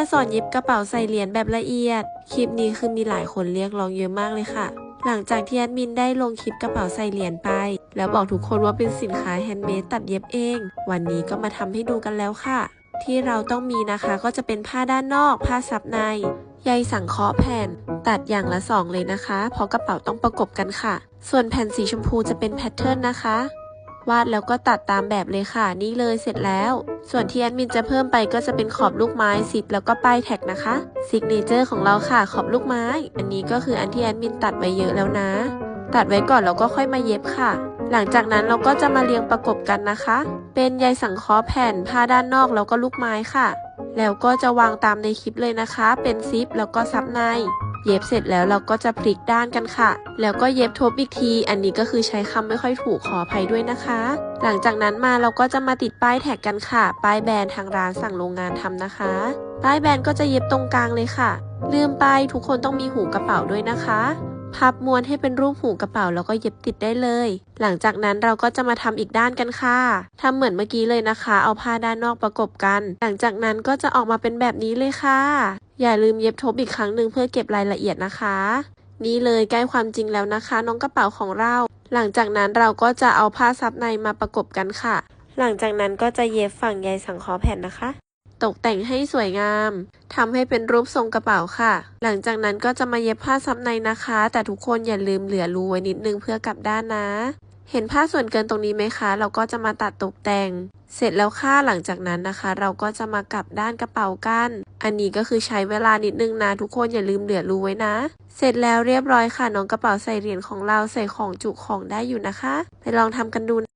มาสอนเย็บกระเป๋าใส่เหรียญแบบละเอียด คลิปนี้คือมีหลายคนเรียกร้องเยอะมากเลยค่ะ หลังจากที่แอดมินได้ลงคลิปกระเป๋าใส่เหรียญไป แล้วบอกทุกคนว่าเป็นสินค้าแฮนด์เมดตัดเย็บเอง วันนี้ก็มาทำให้ดูกันแล้วค่ะ ที่เราต้องมีนะคะก็จะเป็นผ้าด้านนอก ผ้าซับในใยสังเคราะห์แผ่น ตัดอย่างละสองเลยนะคะ เพราะกระเป๋าต้องประกบกันค่ะ ส่วนแผ่นสีชมพูจะเป็นแพทเทิร์นนะคะ วาดแล้วก็ตัดตามแบบเลยค่ะ นี่เลยเสร็จแล้ว ส่วนที่แอดมินจะเพิ่มไปก็จะเป็นขอบลูกไม้ซิปแล้วก็ป้ายแท็กนะคะซิกเนเจอร์ของเราค่ะขอบลูกไม้ อันนี้ก็คืออันที่แอดมินตัดไว้เยอะแล้วนะ ตัดไว้ก่อนแล้วก็ค่อยมาเย็บค่ะ หลังจากนั้นเราก็จะมาเรียงประกบกันนะคะ เป็นใยสังเคราะห์แผ่นผ้าด้านนอกแล้วก็ลูกไม้ค่ะ แล้วก็จะวางตามในคลิปเลยนะคะ เป็นซิปแล้วก็ซับใน เย็บเสร็จแล้วเราก็จะพลิกด้านกันค่ะ แล้วก็เย็บทบอีกที อันนี้ก็คือใช้คำไม่ค่อยถูกขออภัยด้วยนะคะ หลังจากนั้นมาเราก็จะมาติดป้ายแท็กกันค่ะ ป้ายแบรนด์ทางร้านสั่งโรงงานทำนะคะ ป้ายแบรนด์ก็จะเย็บตรงกลางเลยค่ะ ลืมไปทุกคนต้องมีหูกระเป๋าด้วยนะคะพับม้วนให้เป็นรูปหูกระเป๋าแล้วก็เย็บติดได้เลย หลังจากนั้นเราก็จะมาทำอีกด้านกันค่ะทำเหมือนเมื่อกี้เลยนะคะ เอาผ้าด้านนอกประกบกัน หลังจากนั้นก็จะออกมาเป็นแบบนี้เลยค่ะ อย่าลืมเย็บทบอีกครั้งหนึ่งเพื่อเก็บรายละเอียดนะคะ นี่เลยใกล้ความจริงแล้วนะคะ น้องกระเป๋าของเรา หลังจากนั้นเราก็จะเอาผ้าซับในมาประกบกันค่ะ หลังจากนั้นก็จะเย็บฝั่งใยสังเคราะห์แผ่นนะคะ ตกแต่งให้สวยงามทำให้เป็นรูปทรงกระเป๋าค่ะ หลังจากนั้นก็จะมาเย็บผ้าซับในนะคะ แต่ทุกคนอย่าลืมเหลือรูไว้นิดนึงเพื่อกลับด้านนะเห็นผ้าส่วนเกินตรงนี้ไหมคะ เราก็จะมาตัดตกแต่ง เสร็จแล้วค่ะ หลังจากนั้นนะคะ เราก็จะมากลับด้านกระเป๋ากัน อันนี้ก็คือใช้เวลานิดนึงนะ ทุกคนอย่าลืมเหลือรู้ไว้นะ เสร็จแล้วเรียบร้อยค่ะน้องกระเป๋าใส่เหรียญของเราใส่ของจุของได้อยู่นะคะ ไปลองทำกันดู